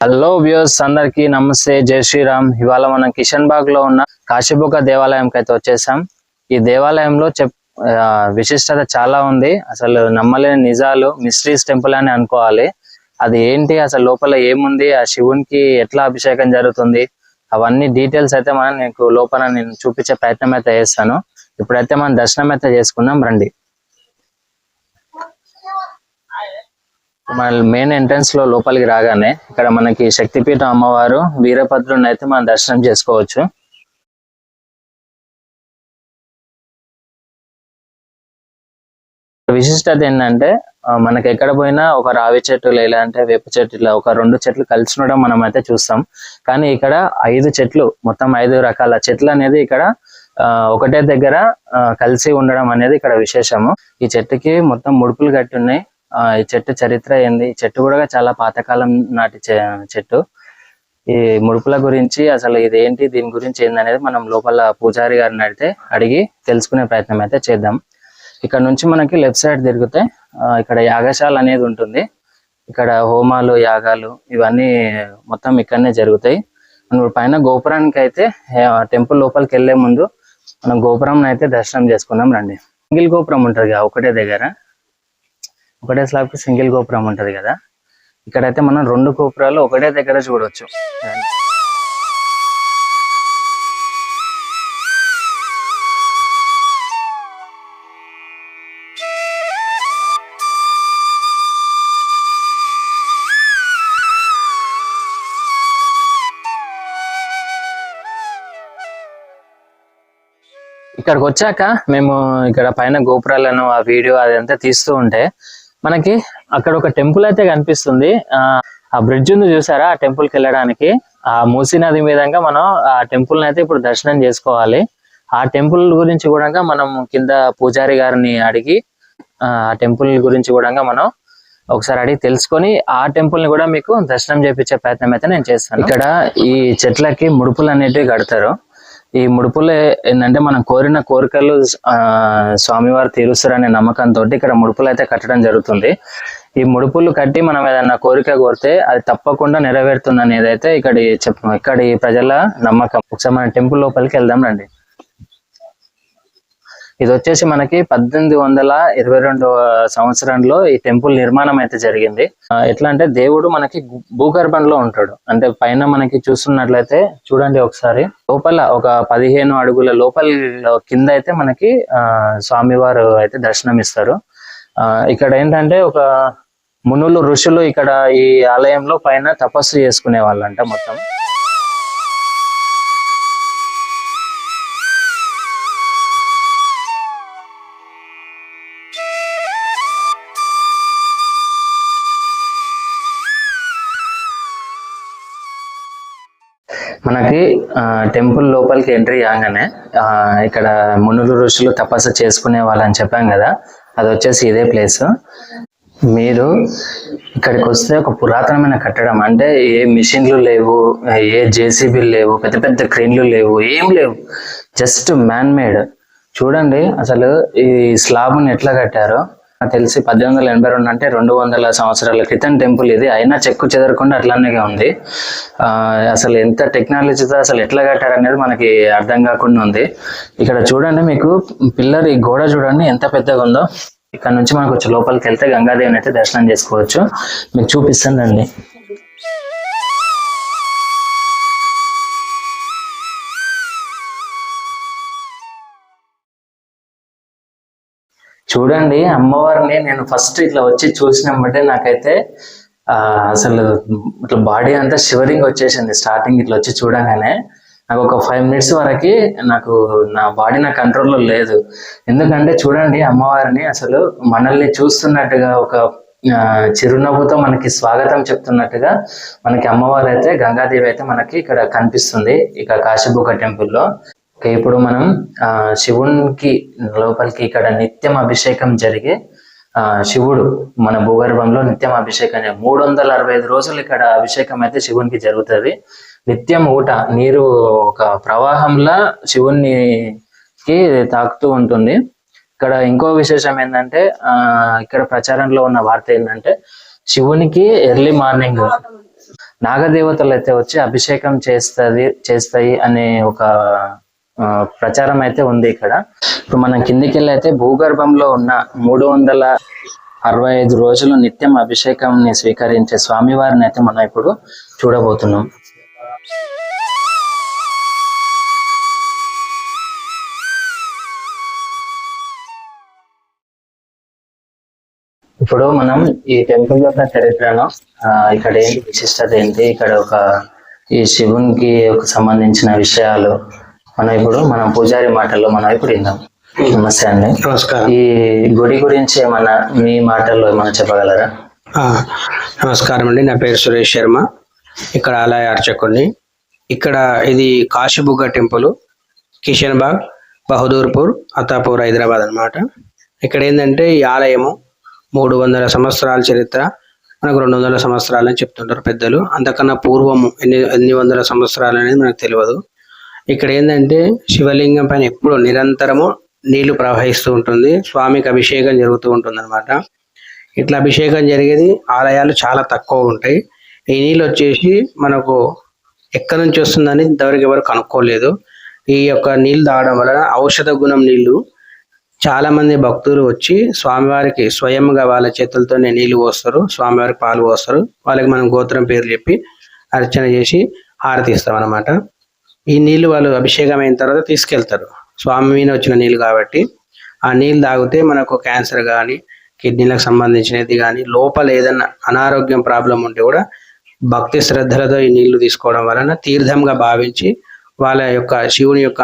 Hello views అందరికి నమస్తే. జై శ్రీరామ్. ఇవాళ మనం కిషన్ బాగ్లో ఉన్న కాశీబుక దేవాలయంకి అయితే వచ్చేసాం. ఈ దేవాలయంలో చెప్ విశిష్టత చాలా ఉంది. అసలు నమ్మలేని నిజాలు మిస్ట్రీస్ టెంపుల్ అని అనుకోవాలి. అది ఏంటి అసలు లోపల ఏముంది ఆ శివునికి ఎట్లా అభిషేకం జరుగుతుంది అవన్నీ డీటెయిల్స్ అయితే మనం నీకు లోపల నేను చూపించే ప్రయత్నం అయితే చేస్తాను. ఇప్పుడైతే మనం దర్శనం అయితే చేసుకుందాం రండి. మన మెయిన్ ఎంట్రన్స్లో లోపలికి రాగానే ఇక్కడ మనకి శక్తిపీఠం అమ్మవారు వీరభద్రుని అయితే మనం దర్శనం చేసుకోవచ్చు. విశిష్టత ఏంటంటే మనకి ఎక్కడ పోయినా ఒక రావి చెట్టు లేదంటే వేప చెట్టు ఇలా ఒక రెండు చెట్లు కలిసి ఉండడం మనం అయితే చూస్తాం. కానీ ఇక్కడ ఐదు చెట్లు మొత్తం ఐదు రకాల చెట్లు అనేది ఇక్కడ ఆ, ఒకటే దగ్గర కలిసి ఉండడం అనేది ఇక్కడ విశేషము. ఈ చెట్టుకి మొత్తం ముడుపులు కట్టి ఉన్నాయి. ఈ చెట్టు చరిత్ర ఏంది? ఈ చెట్టు కూడా చాలా పాతకాలం నాటి చె- చెట్టు. ఈ ముడుపుల గురించి అసలు ఇది ఏంటి దీని గురించి ఏందనేది మనం లోపల పూజారి గారిని అడిగితే అడిగి తెలుసుకునే ప్రయత్నం అయితే చేద్దాం. ఇక్కడ నుంచి మనకి లెఫ్ట్ సైడ్ తిరిగితే ఇక్కడ యాగశాల అనేది ఉంటుంది. ఇక్కడ హోమాలు యాగాలు ఇవన్నీ మొత్తం ఇక్కడనే జరుగుతాయి. మనం ఇప్పుడు పైన గోపురానికి అయితే టెంపుల్ లోపలికి వెళ్ళే ముందు మనం గోపురం అయితే దర్శనం చేసుకుందాం రండి. సింగిల్ గోపురం ఉంటారు కదా ఒకటే దగ్గర. ఒకటే స్లాబ్కి సింగిల్ గోపురం ఉంటుంది కదా. ఇక్కడైతే మనం రెండు గోపురాలు ఒకటే దగ్గర చూడవచ్చు ఇక్కడికి వచ్చాక మేము ఇక్కడ పైన గోపురాలను ఆ వీడియో అదంతా తీస్తూ ఉంటే మనకి అక్కడ ఒక టెంపుల్ అయితే కనిపిస్తుంది. ఆ ఆ బ్రిడ్జ్ ఉంది చూసారా? ఆ టెంపుల్కి వెళ్ళడానికి. ఆ మూసీ నది మీదంగా మనం ఆ టెంపుల్ అయితే ఇప్పుడు దర్శనం చేసుకోవాలి. ఆ టెంపుల్ గురించి కూడా మనం కింద పూజారి గారిని అడిగి ఆ టెంపుల్ గురించి కూడా మనం ఒకసారి అడిగి తెలుసుకొని ఆ టెంపుల్ని కూడా మీకు దర్శనం చేపించే ప్రయత్నం అయితే నేను చేస్తాను. ఇక్కడ ఈ చెట్లకి ముడుపులు అనేటివి కడతారు. ఈ ముడుపులు ఏంటంటే మనం కోరిన కోరికలు ఆ స్వామివారు తీరుస్తారనే నమ్మకంతో ఇక్కడ ముడుపులు అయితే కట్టడం జరుగుతుంది. ఈ ముడుపులు కట్టి మనం ఏదైనా కోరిక కోరితే అది తప్పకుండా నెరవేరుతుంది అనేది అయితే ఇక్కడి చెప్ ఇక్కడి ప్రజల నమ్మకం. ఒకసారి మన టెంపుల్ లోపలికి వెళ్దాం రండి. ఇది వచ్చేసి మనకి పద్దెనిమిది వందల ఇరవై రెండవ సంవత్సరంలో ఈ టెంపుల్ నిర్మాణం అయితే జరిగింది. ఆ, ఎట్లా అంటే దేవుడు మనకి భూగర్భంలో ఉంటాడు. అంటే పైన మనకి చూస్తున్నట్లయితే చూడండి ఒకసారి. లోపల ఒక పదిహేను అడుగుల లోపల కింద అయితే మనకి ఆ స్వామివారు అయితే దర్శనం ఇస్తారు ఆ ఇక్కడ ఏంటంటే ఒక మునులు ఋషులు ఇక్కడ ఈ ఆలయంలో పైన తపస్సు చేసుకునే వాళ్ళంట మొత్తం. మనకి టెంపుల్ లోపలికి ఎంట్రీ కాగానే ఇక్కడ మునులు ఋషులు తపస్సు చేసుకునే వాళ్ళని చెప్పాం కదా అది వచ్చేసి ఇదే ప్లేస్. మీరు ఇక్కడికి వస్తే ఒక పురాతనమైన కట్టడం అంటే ఏ మిషన్లు లేవు ఏ జేసీబీలు లేవు పెద్ద పెద్ద క్రెయిన్లు లేవు ఏం లేవు జస్ట్ మ్యాన్ మేడ్ చూడండి అసలు ఈ స్లాబ్ని ఎట్లా కట్టారో. నాకు తెలిసి పద్దెనిమిది వందల ఎనభై రెండు అంటే రెండు వందల సంవత్సరాల క్రితం టెంపుల్ ఇది. అయినా చెక్కు చెదరకుండా అట్లానే ఉంది. అసలు ఎంత టెక్నాలజీతో అసలు ఎట్లా కట్టారు అనేది మనకి అర్థం కాకుండా ఉంది. ఇక్కడ చూడండి మీకు పిల్లర్ ఈ గోడ చూడండి ఎంత పెద్దగా ఉందో. ఇక్కడ నుంచి మనకు వచ్చి లోపలికి వెళ్తే గంగాదేవిని అయితే దర్శనం చేసుకోవచ్చు. మీకు చూపిస్తాను చూడండి అమ్మవారిని నేను ఫస్ట్ ఇట్లా వచ్చి చూసినప్పుడే నాకైతే అసలు ఇట్లా బాడీ అంతా షివరింగ్ వచ్చేసింది. స్టార్టింగ్ ఇట్లా వచ్చి చూడగానే నాకు ఒక ఫైవ్ మినిట్స్ వరకు నాకు నా బాడీ నా కంట్రోల్లో లేదు. ఎందుకంటే చూడండి అమ్మవారిని అసలు మనల్ని చూస్తున్నట్టుగా ఒక చిరునవ్వుతో మనకి స్వాగతం చెప్తున్నట్టుగా మనకి అమ్మవారు అయితే గంగాదేవి అయితే మనకి ఇక్కడ కనిపిస్తుంది. ఇక కాశీబుక టెంపుల్లో ఇప్పుడు మనం ఆ శివునికి లోపలికి ఇక్కడ నిత్యం అభిషేకం జరిగే శివుడు మన భూగర్భంలో నిత్యం అభిషేకం మూడు వందల అరవై ఐదు రోజులు ఇక్కడ అభిషేకం అయితే శివునికి జరుగుతుంది. నిత్యం ఊట నీరు ఒక ప్రవాహంలా శివునికి తాకుతూ ఉంటుంది. ఇక్కడ ఇంకో విశేషం ఏంటంటే ఆ ఇక్కడ ప్రచారంలో ఉన్న వార్త ఏంటంటే శివునికి ఎర్లీ మార్నింగ్ నాగదేవతలు అయితే వచ్చి అభిషేకం చేస్తది చేస్తాయి అనే ఒక ప్రచారం అయితే ఉంది ఇక్కడ. ఇప్పుడు మనం కిందికి వెళ్ళి అయితే భూగర్భంలో ఉన్న మూడు వందల అరవై ఐదు రోజులు నిత్యం అభిషేకంని స్వీకరించే స్వామివారిని అయితే మనం ఇప్పుడు చూడబోతున్నాం. ఇప్పుడు మనం ఈ టెంపుల్ యొక్క చరిత్రను ఇక్కడ ఏంటి విశిష్టత ఏంటి ఇక్కడ ఒక ఈ శివునికి సంబంధించిన విషయాలు మనం ఇప్పుడు మనం పూజారి మాటల్లో మనం ఇప్పుడు విందాం. నమస్తే అండి. నమస్కారం. ఈ గుడి గురించి ఏమన్నా మీ మాటల్లో ఏమన్నా చెప్పగలరా? ఆ, నమస్కారం అండి. నా పేరు సురేష్ శర్మ. ఇక్కడ ఆలయ అర్చకుడిని ఇక్కడ ఇది కాశీబుగ్గ టెంపుల్ కిషన్ బాగ్ బహదూర్పూర్ అతాపూర్ హైదరాబాద్ అన్నమాట. ఇక్కడ ఏంటంటే ఈ ఆలయము మూడు వందల సంవత్సరాల చరిత్ర మనకు రెండు వందల సంవత్సరాలు అని చెప్తుంటారు పెద్దలు. అంతకన్నా పూర్వము ఎన్ని ఎన్ని వందల సంవత్సరాలు అనేది మనకు తెలియదు. ఇక్కడ ఏంటంటే శివలింగం పైన ఎప్పుడు నిరంతరము నీళ్ళు ప్రవహిస్తూ ఉంటుంది. స్వామికి అభిషేకం జరుగుతూ ఉంటుంది ఇట్లా అభిషేకం జరిగేది ఆలయాలు చాలా తక్కువ ఉంటాయి. ఈ నీళ్ళు వచ్చేసి మనకు ఎక్కడి నుంచి వస్తుందని ఇంతవరకు ఎవరు కనుక్కోలేదు. ఈ యొక్క నీళ్ళు తాగడం వలన ఔషధ గుణం నీళ్ళు చాలా మంది భక్తులు వచ్చి స్వామివారికి స్వయంగా వాళ్ళ చేతులతోనే నీళ్ళు పోస్తారు. స్వామివారికి పాలు పోస్తారు. వాళ్ళకి మనం గోత్రం పేరు చెప్పి అర్చన చేసి హారతి ఇస్తాం ఈ నీళ్ళు వాళ్ళు అభిషేకం అయిన తర్వాత తీసుకెళ్తారు. స్వామి మీద వచ్చిన నీళ్ళు కాబట్టి ఆ నీళ్ళు తాగితే మనకు క్యాన్సర్ కానీ కిడ్నీలకు సంబంధించినది కానీ లోపల ఏదైనా అనారోగ్యం ప్రాబ్లం ఉంటే కూడా భక్తి శ్రద్ధలతో ఈ నీళ్ళు తీసుకోవడం వలన తీర్థంగా భావించి వాళ్ళ యొక్క శివుని యొక్క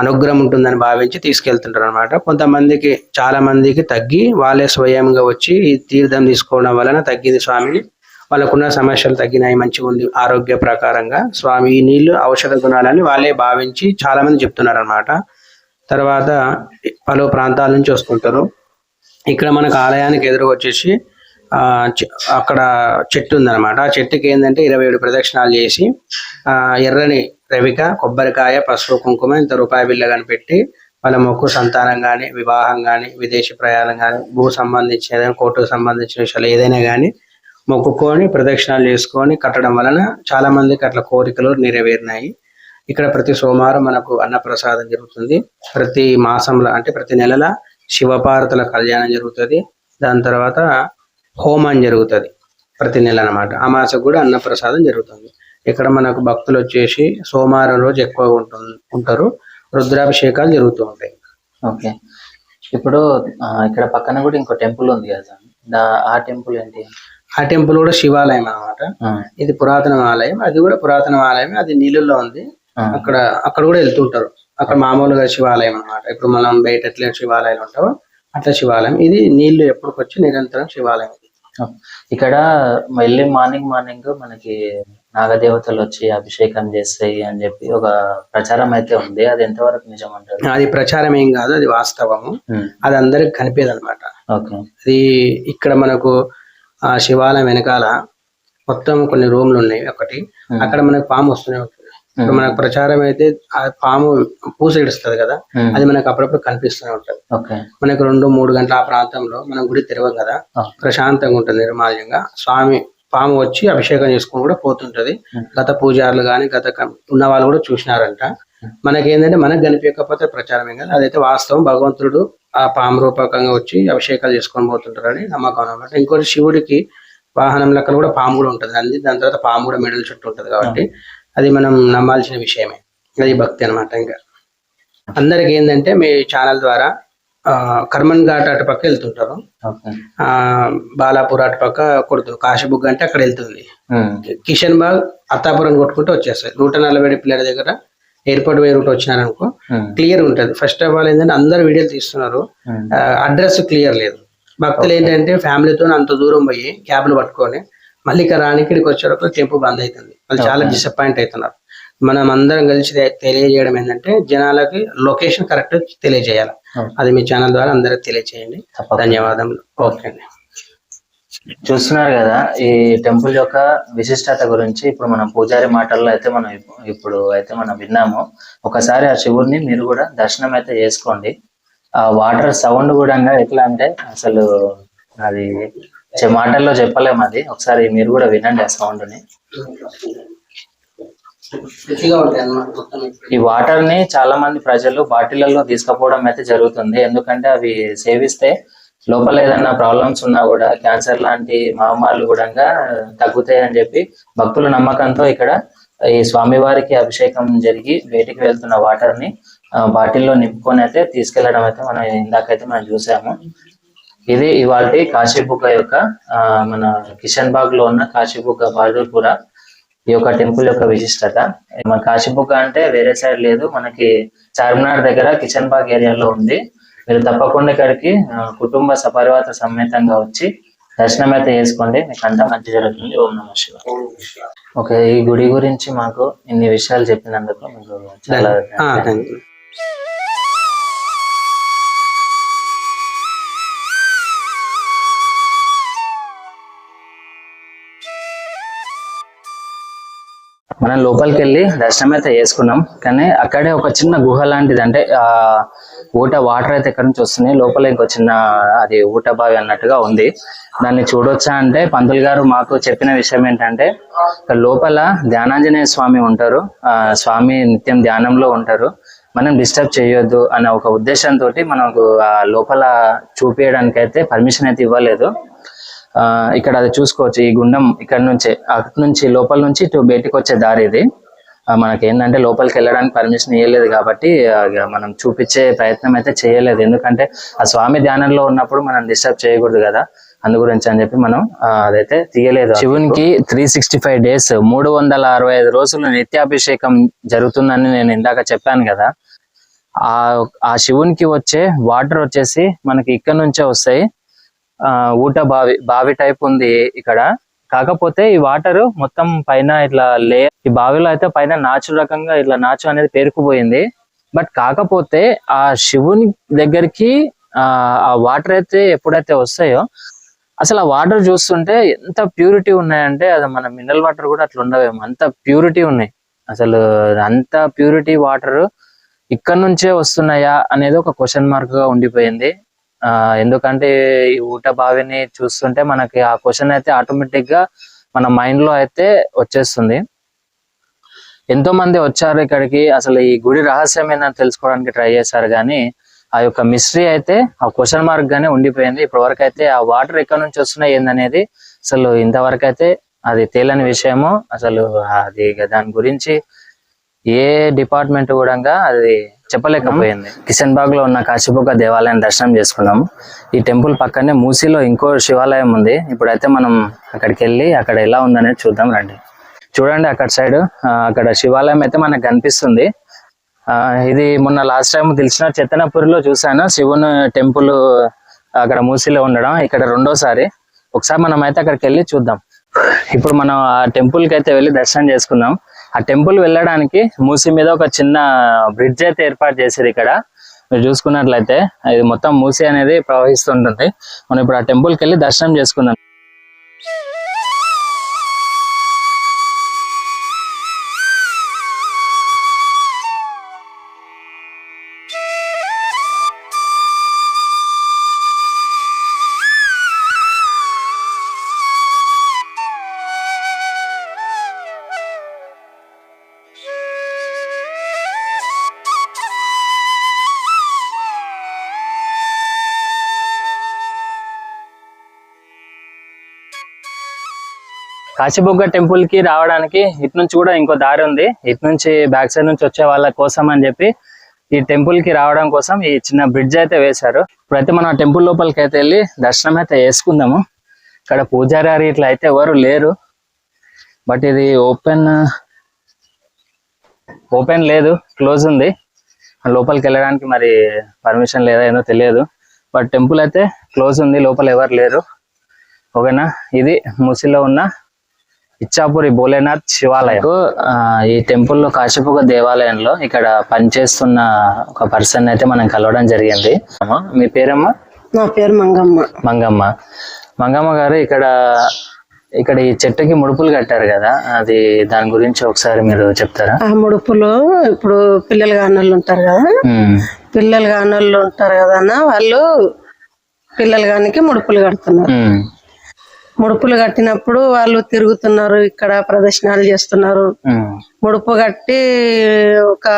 అనుగ్రహం ఉంటుందని భావించి తీసుకెళ్తుంటారు అనమాట కొంతమందికి చాలా మందికి తగ్గి వాళ్ళే స్వయంగా వచ్చి ఈ తీర్థం తీసుకోవడం వలన తగ్గింది స్వామిని. వాళ్ళకున్న సమస్యలు తగ్గినాయి మంచిగా ఉంది ఆరోగ్య ప్రకారంగా. స్వామి ఈ నీళ్ళు ఔషధ గుణాలని వాళ్ళే భావించి చాలా మంది చెప్తున్నారు అనమాట తర్వాత పలు ప్రాంతాల నుంచి వస్తుంటారు. ఇక్కడ మనకు ఆలయానికి ఎదురు వచ్చేసి అక్కడ చెట్టు ఉందన్నమాట. ఆ చెట్టుకి ఏంటంటే ఇరవై ఏడు ప్రదక్షిణాలు చేసి ఎర్రని రవిక కొబ్బరికాయ పసుపు కుంకుమ ఇంత రూపాయి బిల్ల కనిపెట్టి వాళ్ళ మొక్కు సంతానం కానీ వివాహం కానీ విదేశీ ప్రయాణం కానీ భూ సంబంధించిన ఏదైనా కోర్టుకు సంబంధించిన విషయాలు ఏదైనా కానీ మొక్కుకొని ప్రదక్షిణాలు చేసుకొని కట్టడం వలన చాలా మందికి అట్లా కోరికలు నెరవేరినాయి. ఇక్కడ ప్రతి సోమవారం మనకు అన్నప్రసాదం జరుగుతుంది. ప్రతి మాసంలో అంటే ప్రతి నెలల శివపార్వతుల కళ్యాణం జరుగుతుంది. దాని తర్వాత హోమం జరుగుతుంది. ప్రతి నెల అన్నమాట. అమాస కూడా అన్నప్రసాదం జరుగుతుంది. ఇక్కడ మనకు భక్తులు వచ్చేసి సోమవారం రోజు ఎక్కువగా ఉంటారు. రుద్రాభిషేకాలు జరుగుతూ ఉంటాయి. ఓకే. ఇప్పుడు ఇక్కడ పక్కన కూడా ఇంకో టెంపుల్ ఉంది కదా ఆ టెంపుల్ ఏంటి? ఆ టెంపుల్ కూడా శివాలయం అన్నమాట. ఆ, ఇది పురాతన ఆలయం. అది కూడా పురాతన ఆలయం అది నీళ్ళల్లో ఉంది. అక్కడ అక్కడ కూడా వెళ్తుంటారు. అక్కడ మామూలుగా శివాలయం అన్నమాట. ఇప్పుడు మనం బయట ఎట్లా శివాలయాలు ఉంటావో అట్లా శివాలయం. ఇది నీళ్ళు ఎప్పటికొచ్చి నిరంతరం శివాలయం ఇది. ఇక్కడ వెళ్ళి మార్నింగ్ మార్నింగ్ మనకి నాగదేవతలు వచ్చి అభిషేకం చేస్తాయి అని చెప్పి ఒక ప్రచారం అయితే ఉంది. అది ఎంతవరకు నిజం అంటారు? అది ప్రచారం ఏం కాదు. అది వాస్తవము. అది అందరికి కనిపేది అనమాట ఓకే. అది ఇక్కడ మనకు ఆ శివాలయం వెనకాల మొత్తం కొన్ని రూమ్లు ఉన్నాయి. ఒకటి. అక్కడ మనకు పాము వస్తూనే ఉంటుంది. ఇప్పుడు మనకు ప్రచారం అయితే ఆ పాము పూస ఇడుస్తుంది కదా అది మనకు అప్పుడప్పుడు కనిపిస్తూనే ఉంటుంది. మనకు రెండు మూడు గంటల ఆ ప్రాంతంలో మనం గుడి తెరవం కదా. ప్రశాంతంగా ఉంటుంది నిర్మాల్యంగా. స్వామి పాము వచ్చి అభిషేకం చేసుకుని కూడా పోతుంటది. గత పూజారులు కానీ గత ఉన్న వాళ్ళు కూడా చూసినారంట. మనకి ఏంటంటే మనకు కనిపించకపోతే ప్రచారమే కదా. అదైతే వాస్తవం. భగవంతుడు ఆ పాము రూపకంగా వచ్చి అభిషేకాలు చేసుకొని పోతుంటారని నమ్మకం అనమాట. ఇంకోటి శివుడికి వాహనం లెక్కలు కూడా పాము కూడా ఉంటుంది. అంది దాని తర్వాత పాము కూడా మెడల్ చుట్టూ ఉంటుంది కాబట్టి అది మనం నమ్మాల్సిన విషయమే. అది భక్తి అన్నమాట ఇంకా. అందరికి ఏంటంటే మీ ఛానల్ ద్వారా ఆ, కర్మన్ ఘాట్ అటు పక్క వెళ్తుంటారు. బాలాపూర్ అటు పక్క కొడుతుంది కాశీబుగ్ అంటే అక్కడ వెళ్తుంది. కిషన్ బాగ్ అత్తాపురం కొట్టుకుంటూ వచ్చేస్తాయి నూట నలభై పిల్లల దగ్గర ఎయిర్పోర్ట్ వే రూట్ వచ్చినారనుకో ఉమ్, క్లియర్ ఉంటుంది. ఫస్ట్ ఆఫ్ ఆల్ ఏంటంటే అందరు వీడియోలు తీస్తున్నారు. ఉమ్, అడ్రస్ క్లియర్ లేదు. భక్తులు ఏంటంటే ఫ్యామిలీతో అంత దూరం పోయి క్యాబ్లు పట్టుకొని మళ్ళీ ఇక్కడ రానికి ఇక్కడికి వచ్చేటప్పుడు టెంపు బంద్ అవుతుంది వాళ్ళు చాలా డిసప్పాయింట్ అవుతున్నారు. మనం అందరం కలిసి తెలియజేయడం ఏంటంటే జనాలకి లొకేషన్ కరెక్ట్ తెలియజేయాలి. అది మీ ఛానల్ ద్వారా అందరికి తెలియజేయండి. ధన్యవాదములు. ఓకే అండి. చూస్తున్నారు కదా ఈ టెంపుల్ యొక్క విశిష్టత గురించి ఇప్పుడు మనం పూజారి మాటల్లో అయితే మనం ఇప్పు- ఇప్పుడు అయితే మనం విన్నాము. ఒకసారి ఆ శివుడిని మీరు కూడా దర్శనం అయితే చేసుకోండి. ఆ వాటర్ సౌండ్ కూడా ఎట్లా అంటే అసలు అది మాటల్లో చెప్పలేము అది. ఒకసారి మీరు కూడా వినండి ఆ సౌండ్ని ఈ వాటర్ని చాలా మంది ప్రజలు బాటిళ్ళలో తీసుకుపోవడం అయితే జరుగుతుంది. ఎందుకంటే అవి సేవిస్తే లోపల ఏదైనా ప్రాబ్లమ్స్ ఉన్నా కూడా క్యాన్సర్ లాంటి మహమ్మారులు కూడా తగ్గుతాయి అని చెప్పి భక్తుల నమ్మకంతో ఇక్కడ ఈ స్వామివారికి అభిషేకం జరిగి వేటికి వెళ్తున్న వాటర్ని బాటిల్లో నింపుకొని అయితే తీసుకెళ్ళడం అయితే మనం ఇందాకైతే మనం చూసాము. ఇది ఇవాళ కాశీబుగ్గ యొక్క మన కిషన్ బాగ్లో ఉన్న కాశీబుగ్గ బహదూర్పుర ఈ యొక్క టెంపుల్ యొక్క విశిష్టత. మన కాశీబుగ్గ అంటే వేరే సైడ్ లేదు మనకి చార్మినార్ దగ్గర కిషన్ బాగ్ ఏరియాలో ఉంది. మీరు తప్పకుండా ఇక్కడికి కుటుంబ సపరివాత సమేతంగా వచ్చి దర్శనం అయితే చేసుకోండి. మీకు అంతా మంచి జరుగుతుంది. ఓం నమ శివ ఓకే ఈ గుడి గురించి మాకు ఇన్ని విషయాలు చెప్పినందుకు మీకు చాలా మనం లోపలికి వెళ్ళి దర్శనం అయితే చేసుకున్నాం. కానీ అక్కడే ఒక చిన్న గుహ లాంటిది అంటే ఆ ఊట వాటర్ అయితే ఎక్కడి నుంచి వస్తున్నాయి? లోపల ఇంకో చిన్న అది ఊట బావి అన్నట్టుగా ఉంది. దాన్ని చూడొచ్చా అంటే పంతులు గారు మాకు చెప్పిన విషయం ఏంటంటే లోపల ధ్యానాంజనేయ స్వామి ఉంటారు. ఆ స్వామి నిత్యం ధ్యానంలో ఉంటారు. మనం డిస్టర్బ్ చేయొద్దు అనే ఒక ఉద్దేశంతో మనకు ఆ లోపల చూపించడానికి అయితే పర్మిషన్ అయితే ఇవ్వలేదు. ఇక్కడ అది చూసుకోవచ్చు ఈ గుండం ఇక్కడ నుంచే అక్కడ నుంచి లోపల నుంచి ఇటు బయటికి వచ్చే దారి ఇది. మనకి ఏంటంటే లోపలికి వెళ్ళడానికి పర్మిషన్ ఇవ్వలేదు కాబట్టి మనం చూపించే ప్రయత్నం అయితే చేయలేదు. ఎందుకంటే ఆ స్వామి ధ్యానంలో ఉన్నప్పుడు మనం డిస్టర్బ్ చేయకూడదు కదా. అందు గురించి అని చెప్పి మనం అదైతే తీయలేదు శివునికి త్రీ సిక్స్టీ ఫైవ్ డేస్ మూడు వందల అరవై ఐదు రోజులు నిత్యాభిషేకం జరుగుతుందని నేను ఇందాక చెప్పాను కదా. ఆ ఆ శివునికి వచ్చే వాటర్ వచ్చేసి మనకి ఇక్కడ నుంచే వస్తాయి. ఊట బావి బావి టైప్ ఉంది ఇక్కడ. కాకపోతే ఈ వాటర్ మొత్తం పైన ఇట్లా లే ఈ బావిలో అయితే పైన నాచు రకంగా ఇట్లా నాచు అనేది పేరుకుపోయింది. బట్ కాకపోతే ఆ శివుని దగ్గరికి ఆ వాటర్ అయితే ఎప్పుడైతే వస్తాయో అసలు ఆ వాటర్ చూస్తుంటే ఎంత ప్యూరిటీ ఉన్నాయంటే అది మన మినరల్ వాటర్ కూడా అట్లా ఉండవేమో. అంత ప్యూరిటీ ఉన్నాయి. అసలు అంత ప్యూరిటీ వాటర్ ఇక్కడ నుంచే వస్తున్నాయా అనేది ఒక క్వశ్చన్ మార్క్గా ఉండిపోయింది. ఎందుకంటే ఈ ఊట బావిని చూస్తుంటే మనకి ఆ క్వశ్చన్ అయితే ఆటోమేటిక్గా మన మైండ్లో అయితే వచ్చేస్తుంది. ఎంతో మంది వచ్చారు ఇక్కడికి. అసలు ఈ గుడి రహస్యం ఏందని తెలుసుకోవడానికి ట్రై చేశారు కానీ ఆ యొక్క మిస్టరీ అయితే ఆ క్వశ్చన్ మార్క్ గానే ఉండిపోయింది. ఇప్పటి వరకు అయితే ఆ వాటర్ ఎక్కడి నుంచి వస్తున్నాయి ఏందనేది అసలు ఇంతవరకు అయితే అది తేలని విషయము అసలు అది దాని గురించి ఏ డిపార్ట్మెంట్ కూడా అది చెప్పలేకపోయింది. కిషన్ బాగ్లో ఉన్న కాశీబుగ్గ దేవాలయం దర్శనం చేసుకున్నాము. ఈ టెంపుల్ పక్కనే మూసీలో ఇంకో శివాలయం ఉంది. ఇప్పుడైతే మనం అక్కడికి వెళ్ళి అక్కడ ఎలా ఉందనేది చూద్దాం రండి. చూడండి అక్కడ సైడ్ అక్కడ శివాలయం అయితే మనకు కనిపిస్తుంది. ఆ, ఇది మొన్న లాస్ట్ టైం తెలిసిన చెత్తనపూరిలో చూసాను శివుని టెంపుల్ అక్కడ మూసీలో ఉండడం. ఇక్కడ రెండోసారి. ఒకసారి మనం అయితే అక్కడికి వెళ్ళి చూద్దాం. ఇప్పుడు మనం ఆ టెంపుల్కి అయితే వెళ్ళి దర్శనం చేసుకుందాం. ఆ టెంపుల్ వెళ్ళడానికి మూసి మీద ఒక చిన్న బ్రిడ్జ్ అయితే ఏర్పాటు చేశారు ఇక్కడ. మీరు చూసుకున్నట్లయితే ఇది మొత్తం మూసి అనేది ప్రవహిస్తుంటుంది. మనం ఇప్పుడు ఆ టెంపుల్కి వెళ్ళి దర్శనం చేసుకుందాం. కాశీబొగ్గ టెంపుల్కి రావడానికి ఇటు నుంచి కూడా ఇంకో దారి ఉంది. ఇటు నుంచి బ్యాక్ సైడ్ నుంచి వచ్చే వాళ్ళ కోసం అని చెప్పి ఈ టెంపుల్కి రావడం కోసం ఈ చిన్న బ్రిడ్జ్ అయితే వేశారు. ఇప్పుడైతే మనం టెంపుల్ లోపలికి అయితే వెళ్ళి దర్శనం అయితే చేసుకుందాము. ఇక్కడ పూజారి ఇట్లా అయితే ఎవరు లేరు. బట్ ఇది ఓపెన్ ఓపెన్ లేదు క్లోజ్ ఉంది. లోపలికి వెళ్ళడానికి మరి పర్మిషన్ లేదా ఏదో తెలియదు. బట్ టెంపుల్ అయితే క్లోజ్ ఉంది లోపల ఎవరు లేరు. ఓకేనా ఇది ముసిలో ఉన్న ఇచ్చాపురి భోలేనాథ్ శివాలయం. ఈ టెంపుల్లో కాశీపుగ దేవాలయంలో ఇక్కడ పనిచేస్తున్న ఒక పర్సన్ అయితే మనం కలవడం జరిగింది. అమ్మా, మీ పేరమ్మా? నా పేరు మంగమ్మ. మంగమ్మ. మంగమ్మ గారు ఇక్కడ ఇక్కడ ఈ చెట్టుకి ముడుపులు కట్టారు కదా అది దాని గురించి ఒకసారి మీరు చెప్తారా? ఆ ముడుపులు ఇప్పుడు పిల్లలు కానోళ్ళు ఉంటారు కదా. పిల్లలు కానోళ్ళు ఉంటారు కదా అన్న వాళ్ళు పిల్లలు కానికి ముడుపులు కడుతున్నారు. ముడుపులు కట్టినప్పుడు వాళ్ళు తిరుగుతున్నారు ఇక్కడ ప్రదర్శనలు చేస్తున్నారు. ముడుపు కట్టి ఒక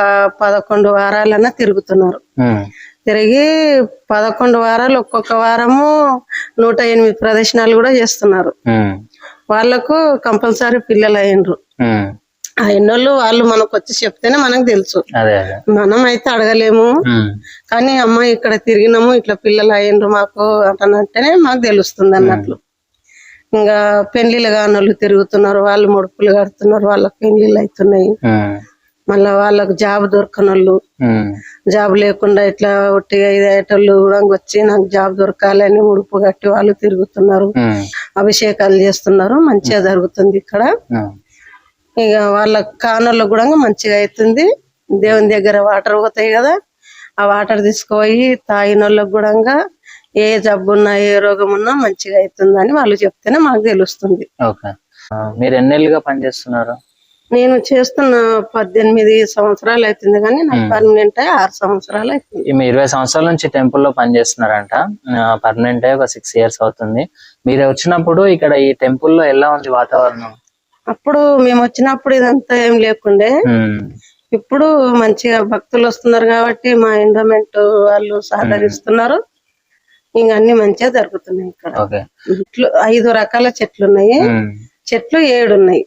పదకొండు వారాలన్నా తిరుగుతున్నారు. తిరిగి పదకొండు వారాలు ఒక్కొక్క వారము నూట ఎనిమిది ప్రదర్శనలు కూడా చేస్తున్నారు. వాళ్ళకు కంపల్సరీ పిల్లలు. ఆ. ఎన్నోళ్ళు వాళ్ళు మనకు వచ్చి చెప్తేనే మనకు తెలుసు. మనం అయితే అడగలేము. కానీ అమ్మ ఇక్కడ తిరిగినాము ఇట్లా పిల్లలు అయ్యిండ్రు మాకు అంటనంటేనే మాకు తెలుస్తుంది అన్నట్లు. ఇంకా పెళ్ళిళ్ళు కానోళ్ళు తిరుగుతున్నారు వాళ్ళు ముడుపులు కడుతున్నారు వాళ్ళకి పెళ్ళిళ్ళు అవుతున్నాయి. మళ్ళా వాళ్ళకు జాబ్ దొరకనోళ్ళు. జాబ్ లేకుండా ఇట్లా ఒట్టిగా ఇది అయ్యేటోళ్ళు కూడా వచ్చి నాకు జాబ్ దొరకాలని ముడుపు కట్టి వాళ్ళు తిరుగుతున్నారు. అభిషేకాలు చేస్తున్నారు మంచిగా జరుగుతుంది ఇక్కడ. ఇక వాళ్ళ కానోళ్ళకు కూడా మంచిగా అవుతుంది. దేవుని దగ్గర వాటర్ పోతాయి కదా ఆ వాటర్ తీసుకుపోయి తాగిన వాళ్ళకు కూడా ఏ జబ్బు ఉన్నా ఏ రోగం ఉన్నా మంచిగా అవుతుందని వాళ్ళు చెప్తేనే మాకు తెలుస్తుంది. ఓకే. ఆ, మీరు ఎన్నేళ్ళుగా పనిచేస్తున్నారు? నేను చేస్తున్న పద్దెనిమిది సంవత్సరాలు అవుతుంది కానీ నాకు పర్మనెంట్ అయ్యి ఆరు సంవత్సరాలు అవుతుంది. ఈ మీ ఇరవై సంవత్సరాల నుంచి టెంపుల్లో పనిచేస్తున్నారంట. పర్మనెంట్ ఒక సిక్స్ ఇయర్స్ అవుతుంది. మీరు వచ్చినప్పుడు ఇక్కడ ఈ టెంపుల్లో ఎలా ఉంది వాతావరణం? అప్పుడు మేము వచ్చినప్పుడు ఇదంతా ఏం లేకుండే. ఉమ్, ఇప్పుడు మంచిగా భక్తులు వస్తున్నారు కాబట్టి మా ఎండోమెంట్ వాళ్ళు సహకరిస్తున్నారు. ఇంక అన్ని మంచిగా జరుగుతున్నాయి ఇక్కడ. చెట్లు ఐదు రకాల చెట్లు ఉన్నాయి చెట్లు ఏడు ఉన్నాయి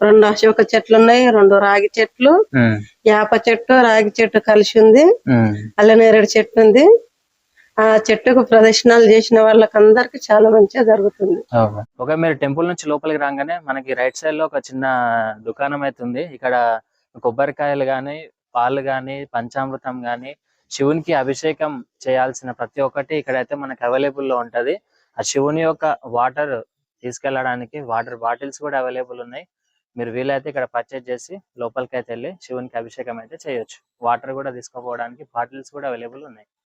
రెండు అశోక చెట్లు ఉన్నాయి రెండు రాగి చెట్లు యాప చెట్టు రాగి చెట్టు కలిసి ఉంది. అల్లనేరేడు చెట్టు ఉంది. ఆ చెట్టుకు ప్రదర్శనలు చేసిన వాళ్ళకందరికి చాలా మంచిగా జరుగుతుంది. ఓకే మీరు టెంపుల్ నుంచి లోపలికి రాగానే మనకి రైట్ సైడ్లో ఒక చిన్న దుకాణం అయితే ఉంది. ఇక్కడ కొబ్బరికాయలు గాని పాలు గాని పంచామృతం గాని శివునికి అభిషేకం చేయాల్సిన ప్రతి ఒక్కటి ఇక్కడైతే మనకి అవైలబుల్లో ఉంటది. ఆ శివుని యొక్క వాటర్ తీసుకెళ్ళడానికి వాటర్ బాటిల్స్ కూడా అవైలబుల్ ఉన్నాయి. మీరు వీలైతే ఇక్కడ పర్చేజ్ చేసి లోపలికి అయితే వెళ్ళి శివునికి అభిషేకం అయితే చేయొచ్చు. వాటర్ కూడా తీసుకోపోవడానికి బాటిల్స్ కూడా అవైలబుల్ ఉన్నాయి.